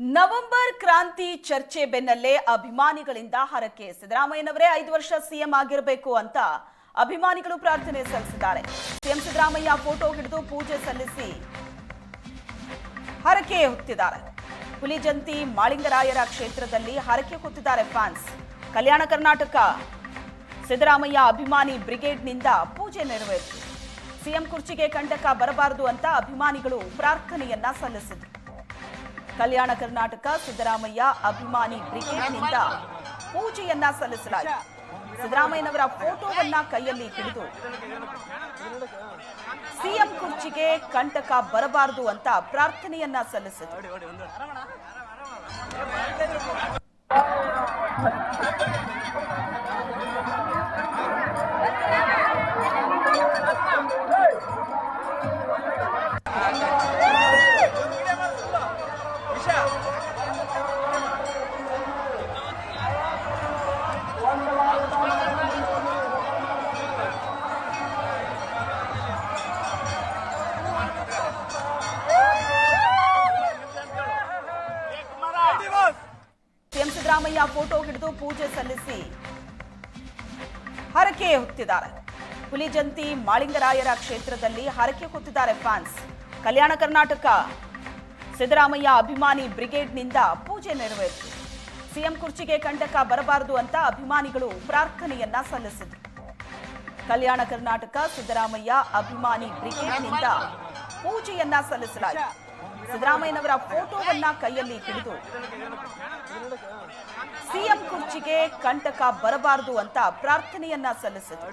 November ಕ್ರಾಂತಿ ಚರ್ಚೆ ಬೆನ್ನಲ್ಲೇ ಅಭಿಮಾನಿಗಳಿಂದ ಹರಕೆ. ಸಿದ್ದರಾಮಯ್ಯನವರೇ ಐದು ವರ್ಷ ಸಿಎಂ ಆಗಿರಬೇಕು ಅಂತ ಅಭಿಮಾನಿಗಳು ಪ್ರಾರ್ಥನೆ ಸಲ್ಲಿಸಿದ್ದಾರೆ. ಸಿಎಂ ಸಿದ್ದರಾಮಯ್ಯ ಫೋಟೋ ಹಿಡಿದು ಪೂಜೆ ಸಲ್ಲಿಸಿ ಹರಕೆ ಹೊತ್ತಿದ್ದಾರೆ. ಹುಲಿಜಂತಿ ಮಾಳಿಂಗರಾಯರ ಕ್ಷೇತ್ರದಲ್ಲಿ ಹರಕೆ ಹೊತ್ತಿದ್ದಾರೆ ಫ್ಯಾನ್ಸ್. ಕಲ್ಯಾಣ ಕರ್ನಾಟಕ, ಸಿದ್ದರಾಮಯ್ಯ ಅಭಿಮಾನಿ ಬ್ರಿಗೇಡ್ನಿಂದ ಪೂಜೆ ನೆರವೇರಿತು. ಸಿಎಂ ಕುರ್ಚಿಗೆ ಕಂಟಕ ಬರಬಾರದು ಅಂತ ಅಭಿಮಾನಿಗಳು ಪ್ರಾರ್ಥನೆಯನ್ನ ಸಲ್ಲಿಸಿದರು. ಕಲ್ಯಾಣ ಕರ್ನಾಟಕ ಸಿದ್ದರಾಮಯ್ಯ ಅಭಿಮಾನಿ ಬ್ರಿಗೇಡ್ನಿಂದ ಪೂಜೆಯನ್ನ ಸಲ್ಲಿಸಲಾಯಿತು. ಸಿದ್ದರಾಮಯ್ಯನವರ ಫೋಟೋವನ್ನ ಕೈಯಲ್ಲಿ ಹಿಡಿದು ಸಿಎಂ ಕುರ್ಚಿಗೆ ಕಂಟಕ ಬರಬಾರದು ಅಂತ ಪ್ರಾರ್ಥನೆಯನ್ನ ಸಲ್ಲಿಸಿದರು ಸಿದ್ದರಾಮಯ್ಯ ಫೋಟೋ ಹಿಡಿದು ಪೂಜೆ ಸಲ್ಲಿಸಿ ಹರಕೆ ಹೊತ್ತಿದ್ದಾರೆ. ಹುಲಿಜಂತಿ ಮಾಳಿಂಗರಾಯರ ಕ್ಷೇತ್ರದಲ್ಲಿ ಹರಕೆ ಹೊತ್ತಿದ್ದಾರೆ ಫ್ಯಾನ್ಸ್. ಕಲ್ಯಾಣ ಕರ್ನಾಟಕ, ಸಿದ್ದರಾಮಯ್ಯ ಅಭಿಮಾನಿ ಬ್ರಿಗೇಡ್ನಿಂದ ಪೂಜೆ ನೆರವೇರಿತು. ಸಿಎಂ ಕುರ್ಚಿಗೆ ಕಂಟಕ ಬರಬಾರದು ಅಂತ ಅಭಿಮಾನಿಗಳು ಪ್ರಾರ್ಥನೆಯನ್ನ ಸಲ್ಲಿಸಿದರು. ಕಲ್ಯಾಣ ಕರ್ನಾಟಕ, ಸಿದ್ದರಾಮಯ್ಯ ಅಭಿಮಾನಿ ಬ್ರಿಗೇಡ್ನಿಂದ ಪೂಜೆಯನ್ನ ಸಲ್ಲಿಸಲಾಯಿತು. ಸಿದ್ದರಾಮಯ್ಯನವರ ಫೋಟೋವನ್ನ ಕೈಯಲ್ಲಿ ಹಿಡಿದು ಸಿಎಂ ಕುರ್ಚಿಗೆ ಕಂಟಕ ಬರಬಾರದು ಅಂತ ಪ್ರಾರ್ಥನೆಯನ್ನ ಸಲ್ಲಿಸಿದರು.